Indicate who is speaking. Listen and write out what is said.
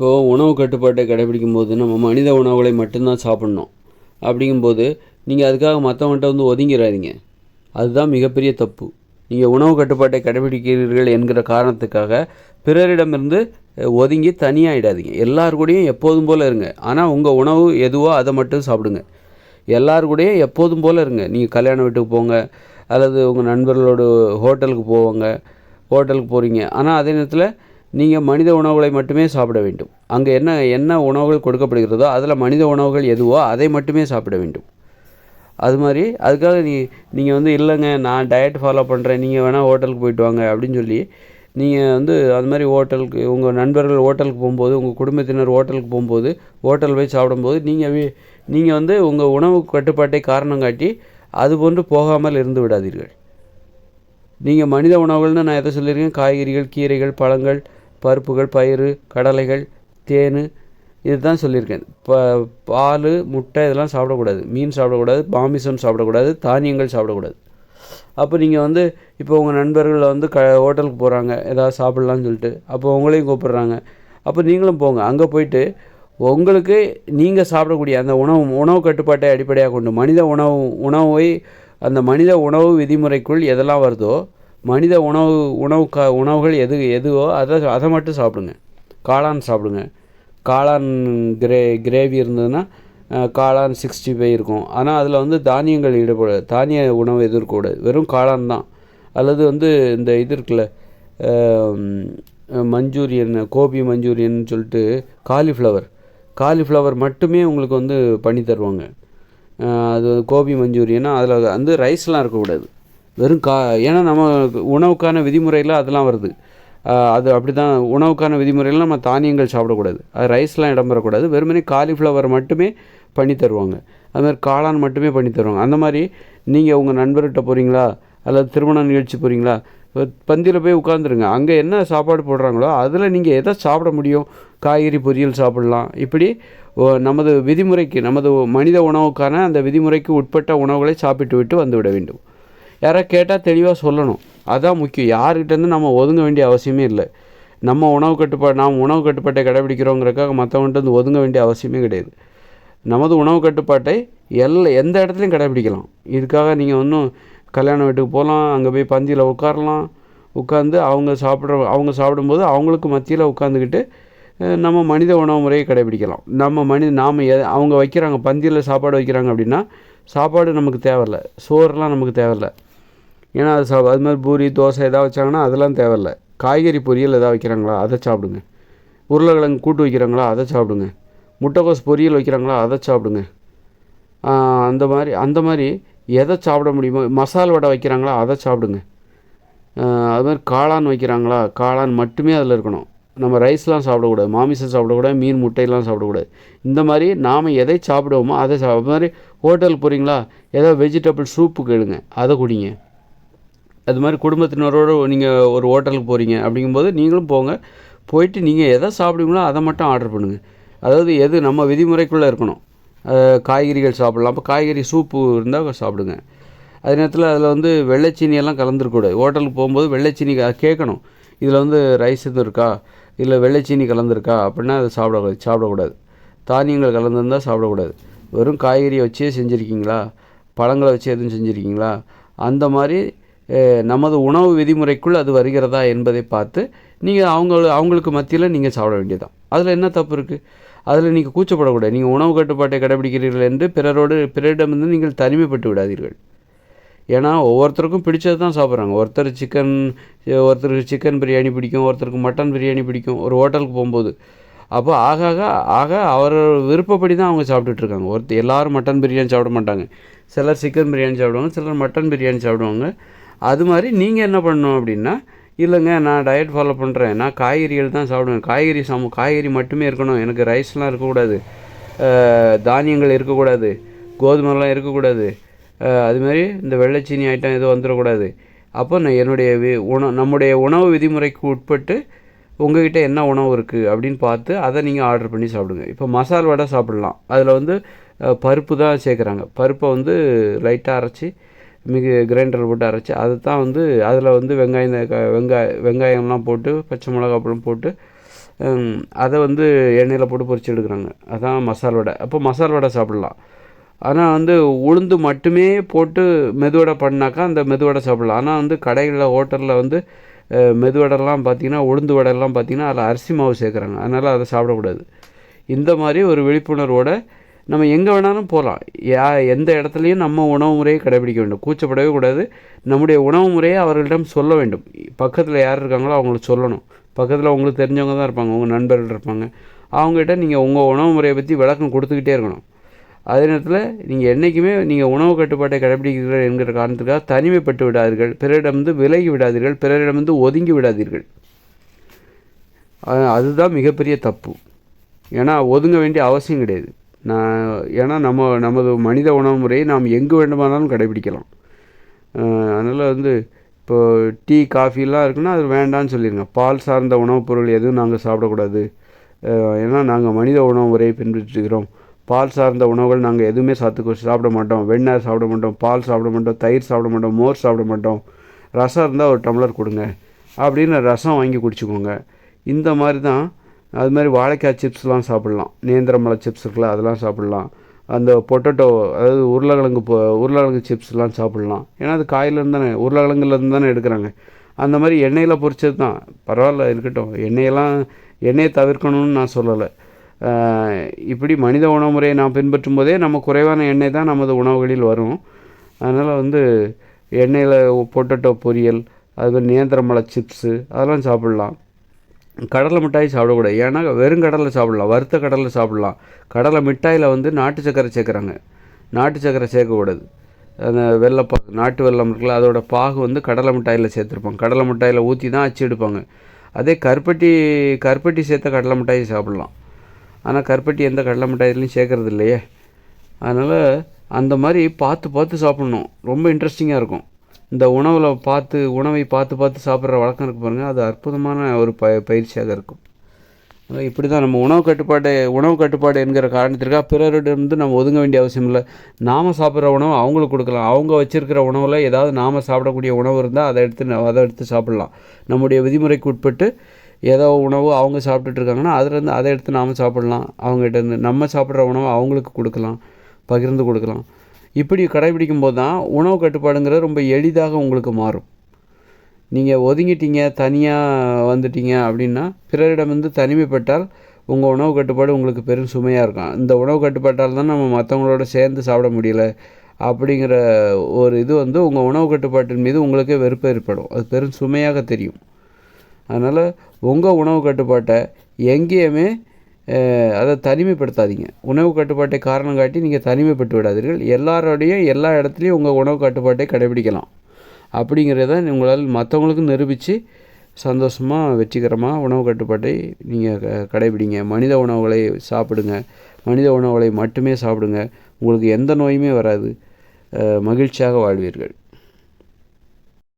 Speaker 1: இப்போது உணவு கட்டுப்பாட்டை கடைபிடிக்கும் போது நம்ம மனித உணவுகளை மட்டும்தான் சாப்பிட்ணும். அப்படிங்கும்போது நீங்கள் அதுக்காக மற்றவங்கள்ட்ட வந்து ஒதுங்கிடாதீங்க அதுதான் மிகப்பெரிய தப்பு. நீங்கள் உணவு கட்டுப்பாட்டை கடைபிடிக்கிறீர்கள் என்கிற காரணத்துக்காக பிறரிடமிருந்து ஒதுங்கி தனியாகிடாதீங்க எல்லார் கூடயும் எப்போதும் போல் இருங்க. ஆனால் உங்கள் உணவு எதுவோ அதை மட்டும் சாப்பிடுங்க. எல்லார் கூடயும் எப்போதும் போல் இருங்க. நீங்கள் கல்யாண வீட்டுக்கு போங்க அல்லது உங்கள் நண்பர்களோட ஹோட்டலுக்கு போவாங்க ஹோட்டலுக்கு போகிறீங்க ஆனால் அதே நேரத்தில் நீங்கள் மனித உணவுகளை மட்டுமே சாப்பிட வேண்டும். அங்கே என்ன என்ன உணவுகள் கொடுக்கப்படுகிறதோ அதில் மனித உணவுகள் எதுவோ அதை மட்டுமே சாப்பிட வேண்டும். அது மாதிரி அதுக்காக நீ நீங்கள் வந்து இல்லைங்க நான் டயட் ஃபாலோ பண்ணுறேன் நீங்கள் வேணால் ஹோட்டலுக்கு போயிட்டு வாங்க அப்படின்னு சொல்லி நீங்கள் வந்து அது மாதிரி ஹோட்டலுக்கு உங்கள் நண்பர்கள் ஹோட்டலுக்கு போகும்போது உங்கள் குடும்பத்தினர் ஹோட்டலுக்கு போகும்போது ஹோட்டல் போய் சாப்பிடும்போது நீங்கள் நீங்கள் வந்து உங்கள் உணவு கட்டுப்பாட்டை காரணம் காட்டி அது போன்று போகாமல் இருந்து விடாதீர்கள். நீங்கள் மனித உணவுகள்னு நான் எதை சொல்லியிருக்கேன்? காய்கறிகள் கீரைகள் பழங்கள் பருப்புகள் பயிறு கடலைகள் தேன் இதுதான் சொல்லியிருக்கேன். இப்போ பால் முட்டை இதெல்லாம் சாப்பிடக்கூடாது. மீன் சாப்பிடக்கூடாது மாமிசம் சாப்பிடக்கூடாது தானியங்கள் சாப்பிடக்கூடாது. அப்போ நீங்கள் வந்து இப்போ உங்கள் நண்பர்கள் வந்து க ஹோட்டலுக்கு போகிறாங்க ஏதாவது சாப்பிட்லான்னு சொல்லிட்டு அப்போ உங்களையும் கூப்பிட்றாங்க. அப்போ நீங்களும் போங்க. அங்கே போயிட்டு உங்களுக்கு நீங்கள் சாப்பிடக்கூடிய அந்த உணவு உணவு கட்டுப்பாட்டை அடிப்படையாக கொண்டு மனித உணவு உணவை அந்த மனித உணவு விதிமுறைக்குள் எதெல்லாம் வருதோ மனித உணவு உணவு க உணவுகள் எது எதுவோ அதை அதை மட்டும் சாப்பிடுங்க. காளான் சாப்பிடுங்க. காளான் கிரே கிரேவி இருந்ததுன்னா காளான் சிக்ஸ்டி ஃபைவ் இருக்கும். ஆனால் அதில் வந்து தானியங்கள் ஈடுபடாது. தானிய உணவு எதுவும் இருக்கக்கூடாது வெறும் காளான் தான். அல்லது வந்து இந்த இது இருக்குல்ல மஞ்சூரியன் கோபி மஞ்சூரியன் சொல்லிட்டு காலிஃப்ளவர். காலிஃப்ளவர் மட்டுமே உங்களுக்கு வந்து பண்ணி தருவாங்க. அது கோபி மஞ்சூரியனா அதில் வந்து ரைஸ்லாம் இருக்கக்கூடாது. வெறும் கா ஏன்னா நம்ம உணவுக்கான விதிமுறையில் அதெல்லாம் வருது. அது அப்படி தான் உணவுக்கான விதிமுறையில் நம்ம தானியங்கள் சாப்பிடக்கூடாது. அது ரைஸ்லாம் இடம் பெறக்கூடாது வெறுமனே காலிஃப்ளவர் மட்டுமே பண்ணி தருவாங்க. அதுமாதிரி காளான் மட்டுமே பண்ணி தருவாங்க. அந்த மாதிரி நீங்கள் உங்கள் நண்பர்கிட்ட போகிறீங்களா அல்லது திருமண நிகழ்ச்சி போகிறீங்களா பந்தியில் போய் உட்காந்துருங்க அங்கே என்ன சாப்பாடு போடுறாங்களோ அதில் நீங்கள் எதை சாப்பிட முடியும்? காய்கறி பொரியல் சாப்பிடலாம். இப்படி ஓ, நமது விதிமுறைக்கு நமது மனித உணவுக்கான அந்த விதிமுறைக்கு உட்பட்ட உணவுகளை சாப்பிட்டு விட்டு வந்துவிட வேண்டும். யாராவது கேட்டால் தெளிவாக சொல்லணும். அதுதான் முக்கியம். யார்கிட்டேருந்து நம்ம ஒதுங்க வேண்டிய அவசியமே இல்லை. நம்ம உணவு கட்டுப்பாடு நாம் உணவு கட்டுப்பாட்டை கடைபிடிக்கிறோங்கிறக்காக மற்றவன்ட்டு வந்து ஒதுங்க வேண்டிய அவசியமே கிடையாது. நமது உணவு கட்டுப்பாட்டை எல்லா எந்த இடத்துலையும் கடைபிடிக்கலாம். இதுக்காக நீங்கள் ஒன்றும் கல்யாண வீட்டுக்கு போகலாம் அங்கே போய் பந்தியில் உட்காரலாம். உட்காந்து அவங்க சாப்பிட்ற அவங்க சாப்பிடும்போது அவங்களுக்கு மத்தியில் உட்காந்துக்கிட்டு நம்ம மனித உணவு முறையை கடைபிடிக்கலாம். நம்ம மனித நாம் எ அவங்க வைக்கிறாங்க பந்தியில் சாப்பாடு வைக்கிறாங்க அப்படின்னா சாப்பாடு நமக்கு தேவையில்ல. சோறுலாம் நமக்கு தேவையில்லை. ஏன்னா அது சா அது மாதிரி பூரி தோசை எதாவது வச்சாங்கன்னா அதெல்லாம் தேவையில்ல. காய்கறி பொரியல் எதாவது வைக்கிறாங்களா அதை சாப்பிடுங்க. உருளைக்கிழங்கு கூட்டு வைக்கிறாங்களா அதை சாப்பிடுங்க. முட்டைக்கோஸ் பொரியல் வைக்கிறாங்களா அதை சாப்பிடுங்க. அந்த மாதிரி அந்த மாதிரி எதை சாப்பிட முடியுமோ மசால் வடை வைக்கிறாங்களா அதை சாப்பிடுங்க. அது மாதிரி காளான் வைக்கிறாங்களா காளான் மட்டுமே அதில் இருக்கணும். நம்ம ரைஸ்லாம் சாப்பிடக்கூடாது மாமிசம் சாப்பிடக்கூடாது மீன் முட்டையெல்லாம் சாப்பிடக்கூடாது. இந்த மாதிரி நாம் எதை சாப்பிடுவோமோ அதை சாப்பிட மாதிரி ஹோட்டல் போகிறீங்களா ஏதோ வெஜிடபிள் சூப்பு கேளுங்க அதை குடிங்க. அது மாதிரி குடும்பத்தினரோடு நீங்கள் ஒரு ஹோட்டலுக்கு போகிறீங்க அப்படிங்கும்போது நீங்களும் போங்க. போயிட்டு நீங்கள் எதை சாப்பிடுவீங்களோ அதை மட்டும் ஆர்டர் பண்ணுங்கள் அதாவது எது நம்ம விதிமுறைக்குள்ளே இருக்கணும். காய்கறிகள் சாப்பிட்லாம். அப்போ காய்கறி சூப்பு இருந்தால் சாப்பிடுங்க. அதே நேரத்தில் அதில் வந்து வெள்ளைச்சீனியெல்லாம் கலந்துருக்கூடாது ஹோட்டலுக்கு போகும்போது வெள்ளைச்சீனி கேட்கணும். இதில் வந்து ரைஸ் எதுவும் இருக்கா? இல்லை வெள்ளைச்சீனி கலந்துருக்கா? அப்படின்னா அதை சாப்பிடக்கூடாது சாப்பிடக்கூடாது. தானியங்கள் கலந்துருந்தால் சாப்பிடக்கூடாது. வெறும் காய்கறியை வச்சே செஞ்சுருக்கீங்களா? பழங்களை வச்சு எதுவும் செஞ்சுருக்கீங்களா? அந்த மாதிரி நமது உணவு விதிமுறைக்குள் அது வருகிறதா என்பதை பார்த்து நீங்கள் அவங்க அவங்களுக்கு மத்தியில் நீங்கள் சாப்பிட வேண்டியதுதான். அதில் என்ன தப்பு இருக்குது அதில் நீங்கள் கூச்சப்படக்கூடாது. நீங்கள் உணவு கட்டுப்பாட்டை கடைபிடிக்கிறீர்கள் என்று பிறரோடு பிறரிடமிருந்து நீங்கள் தனிமைப்பட்டு விடாதீர்கள். ஏன்னா ஒவ்வொருத்தருக்கும் பிடிச்சது தான் சாப்பிட்றாங்க. ஒருத்தர் சிக்கன் ஒருத்தருக்கு சிக்கன் பிரியாணி பிடிக்கும் ஒருத்தருக்கு மட்டன் பிரியாணி பிடிக்கும். ஒரு ஹோட்டலுக்கு போகும்போது. அப்போ ஆக ஆக ஆக அவர் விருப்பப்படி தான் அவங்க சாப்பிட்டுட்ருக்காங்க ஒருத்தர் எல்லாரும் மட்டன் பிரியாணி சாப்பிட மாட்டாங்க. சிலர் சிக்கன் பிரியாணி சாப்பிடுவாங்க சிலர் மட்டன் பிரியாணி சாப்பிடுவாங்க. அது மாதிரி நீங்கள் என்ன பண்ணணும் அப்படின்னா இல்லைங்க நான் டயட் ஃபாலோ பண்ணுறேன் நான் காய்கறிகள் தான் சாப்பிடுவேன். காய்கறி சம காய்கறி மட்டுமே இருக்கணும். எனக்கு ரைஸ்லாம் இருக்கக்கூடாது. தானியங்கள் இருக்கக்கூடாது. கோதுமைலாம் இருக்கக்கூடாது. அதுமாரி இந்த வெள்ளைச்சீனி ஐட்டம் எதுவும் வந்துடக்கூடாது. அப்போ நான் என்னுடைய வி உணவு நம்முடைய உணவு விதிமுறைக்கு உட்பட்டு உங்ககிட்ட என்ன உணவு இருக்குது அப்படின்னு பார்த்து அதை நீங்கள் ஆர்டர் பண்ணி சாப்பிடுங்க. இப்போ மசால் வடை சாப்பிட்லாம். அதில் வந்து பருப்பு தான் சேர்க்குறாங்க. பருப்பை வந்து லைட்டாக அரைச்சி மிக கிரைண்டரில் போட்டு அரைச்சி அதை தான் வந்து அதில் வந்து வெங்காயம் வெங்காய வெங்காயம்லாம் போட்டு பச்சை மிளகாப்பழம் போட்டு அதை வந்து எண்ணெயில் போட்டு பொறிச்சு எடுக்கிறாங்க. அதான் மசால் வடை. அப்போ மசால் வடை சாப்பிட்லாம். ஆனால் வந்து உளுந்து மட்டுமே போட்டு மெதுவடை பண்ணாக்கா அந்த மெதுவடை சாப்பிட்லாம். ஆனால் வந்து கடைகளில் ஹோட்டலில் வந்து மெதுவடைலாம் பார்த்திங்கன்னா உளுந்து வடைலாம் பார்த்தீங்கன்னா அதில் அரிசி மாவு சேர்க்குறாங்க. அதனால் அதை சாப்பிடக்கூடாது. இந்த மாதிரி ஒரு விழிப்புணர்வோட நம்ம எங்கே வேணாலும் போகலாம் யா எந்த இடத்துலையும் நம்ம உணவு முறையை கடைபிடிக்க வேண்டும். கூச்சப்படவே கூடாது. நம்முடைய உணவு முறையை அவர்களிடம் சொல்ல வேண்டும். பக்கத்தில் யார் இருக்காங்களோ அவங்களுக்கு சொல்லணும். பக்கத்தில் உங்களுக்கு தெரிஞ்சவங்க தான் இருப்பாங்க. உங்கள் நண்பர்கள் இருப்பாங்க. அவங்ககிட்ட நீங்கள் உங்கள் உணவு முறையை பற்றி விளக்கம் கொடுத்துக்கிட்டே இருக்கணும். அதே நேரத்தில் நீங்கள் என்றைக்குமே நீங்கள் உணவு கட்டுப்பாட்டை கடைபிடிக்கிறீர்கள் என்கிற காரணத்துக்காக தனிமைப்பட்டு விடாதீர்கள். பிறரிடமிருந்து விலகி விடாதீர்கள். பிறரிடமிருந்து ஒதுங்கி விடாதீர்கள். அதுதான் மிகப்பெரிய தப்பு. ஏன்னா ஒதுங்க வேண்டிய அவசியம் கிடையாது. நான் ஏன்னா நம்ம நமது மனித உணவு முறையை நாம் எங்கு வேண்டுமானாலும் கடைபிடிக்கலாம். அதனால் வந்து இப்போ டீ காஃபிலாம் இருக்குன்னா அது வேண்டாம்னு சொல்லிடுங்க பால் சார்ந்த உணவுப் பொருள் எதுவும் நாங்கள் சாப்பிடக்கூடாது. ஏன்னா நாங்கள் மனித உணவு முறையை பின்பற்றுகிறோம். பால் சார்ந்த உணவுகள் நாங்கள் எதுவுமே சாத்துக்கு சாப்பிட மாட்டோம். வெண்ணெய் சாப்பிட மாட்டோம் பால் சாப்பிட மாட்டோம் தயிர் சாப்பிட மாட்டோம் மோர் சாப்பிட மாட்டோம். ரசம் இருந்தால் ஒரு டம்ளர் கொடுங்க. அப்படின்னு ரசம் வாங்கி குடிச்சுக்கோங்க. இந்த மாதிரி தான் அது மாதிரி வாழைக்காய் சிப்ஸ்லாம் சாப்பிட்லாம். நேந்திரமலை சிப்ஸ் இருக்குல்ல அதெல்லாம் சாப்பிட்லாம். அந்த பொட்டேட்டோ அதாவது உருளைக்கிழங்கு பொ உருளைக்கிழங்கு சிப்ஸ்லாம் சாப்பிட்லாம். ஏன்னா அது காயிலேருந்து தானே உருளைக்கிழங்குலேருந்து தானே எடுக்கிறாங்க. அந்த மாதிரி எண்ணெயில் பொறிச்சது தான். பரவாயில்ல இருக்கட்டும். எண்ணெயெல்லாம் எண்ணெயை தவிர்க்கணும்னு நான் சொல்லலை. இப்படி மனித உணவு முறையை நான் பின்பற்றும் போதே நம்ம குறைவான எண்ணெய் தான் நமது உணவுகளில் வரும். அதனால் வந்து எண்ணெயில் பொட்டேட்டோ பொரியல் அது மாதிரி நேந்திரமலை சிப்ஸு அதெல்லாம் சாப்பிட்லாம். கடலை மிட்டாய் சாப்பிடக்கூடாது. ஏன்னா வெறும் கடலை சாப்பிடலாம் வறுத்த கடலை சாப்பிடலாம். கடலை மிட்டாயில் வந்து நாட்டு சர்க்கரை சேர்க்குறாங்க. நாட்டு சர்க்கரை சேர்க்கக்கூடாது. அந்த வெள்ளைப்பாகு நாட்டு வெள்ளம் இருக்குல்ல அதோடய பாகு வந்து கடலை மிட்டாயில் சேர்த்துருப்பாங்க. கடலை மிட்டாயில் ஊற்றி தான் அச்சு எடுப்பாங்க. அதே கருப்பட்டி கருப்பட்டி சேர்த்த கடலை மிட்டாயை சாப்பிட்லாம். ஆனால் கருப்பட்டி எந்த கடலை மிட்டாயிலையும் சேர்க்குறது இல்லையே. அதனால் அந்த மாதிரி பார்த்து பார்த்து சாப்பிட்ணும். ரொம்ப இன்ட்ரெஸ்டிங்காக இருக்கும். இந்த உணவில் பார்த்து உணவை பார்த்து பார்த்து சாப்பிட்ற வழக்கம் இருக்கு பாருங்கள் அது அற்புதமான ஒரு ப பயிற்சியாக இருக்கும். இப்படி தான் நம்ம உணவு கட்டுப்பாடு உணவு கட்டுப்பாடு என்கிற காரணத்திற்காக பிறரிடமிருந்து நம்ம ஒதுங்க வேண்டிய அவசியம் இல்லை. நாம் சாப்பிட்ற உணவு அவங்களுக்கு கொடுக்கலாம். அவங்க வச்சுருக்கிற உணவில் ஏதாவது நாம் சாப்பிடக்கூடிய உணவு இருந்தால் அதை எடுத்து அதை எடுத்து சாப்பிட்லாம். நம்முடைய விதிமுறைக்கு உட்பட்டு ஏதோ உணவு அவங்க சாப்பிட்டுட்டு இருக்காங்கன்னா அதுலேருந்து அதை எடுத்து நாம் சாப்பிட்லாம். அவங்ககிட்ட இருந்து நம்ம சாப்பிட்ற உணவை அவங்களுக்கு கொடுக்கலாம். பகிர்ந்து கொடுக்கலாம். இப்படி கடைபிடிக்கும் போது தான் உணவு கட்டுப்பாடுங்கிறது ரொம்ப எளிதாக உங்களுக்கு மாறும். நீங்கள் ஒதுங்கிட்டீங்க தனியாக வந்துட்டீங்க அப்படின்னா பிறரிடமிருந்து தனிமைப்பட்டால் உங்கள் உணவு கட்டுப்பாடு உங்களுக்கு பெரும் சுமையாக இருக்கும். இந்த உணவு கட்டுப்பாட்டால் தான் நம்ம மற்றவங்களோட சேர்ந்து சாப்பிட முடியல அப்படிங்கிற ஒரு இது வந்து உங்கள் உணவு கட்டுப்பாட்டின் மீது உங்களுக்கே வெறுப்பு ஏற்படும். அது பெரும் சுமையாக தெரியும். அதனால் உங்கள் உணவு கட்டுப்பாட்டை எங்கேயுமே அதை தனிமைப்படுத்தாதீங்க. உணவு கட்டுப்பாட்டை காரணம் காட்டி நீங்கள் தனிமைப்பட்டு விடாதீர்கள். எல்லாரோடையும் எல்லா இடத்துலையும் உங்கள் உணவு கட்டுப்பாட்டை கடைபிடிக்கலாம். அப்படிங்கிறத உங்களால் மற்றவங்களுக்கும் நிரூபித்து சந்தோஷமாக வெற்றிகரமாக உணவு கட்டுப்பாட்டை நீங்கள் க கடைபிடிங்க. மனித உணவுகளை சாப்பிடுங்க. மனித உணவுகளை மட்டுமே சாப்பிடுங்க. உங்களுக்கு எந்த நோயுமே வராது. மகிழ்ச்சியாக வாழ்வீர்கள்.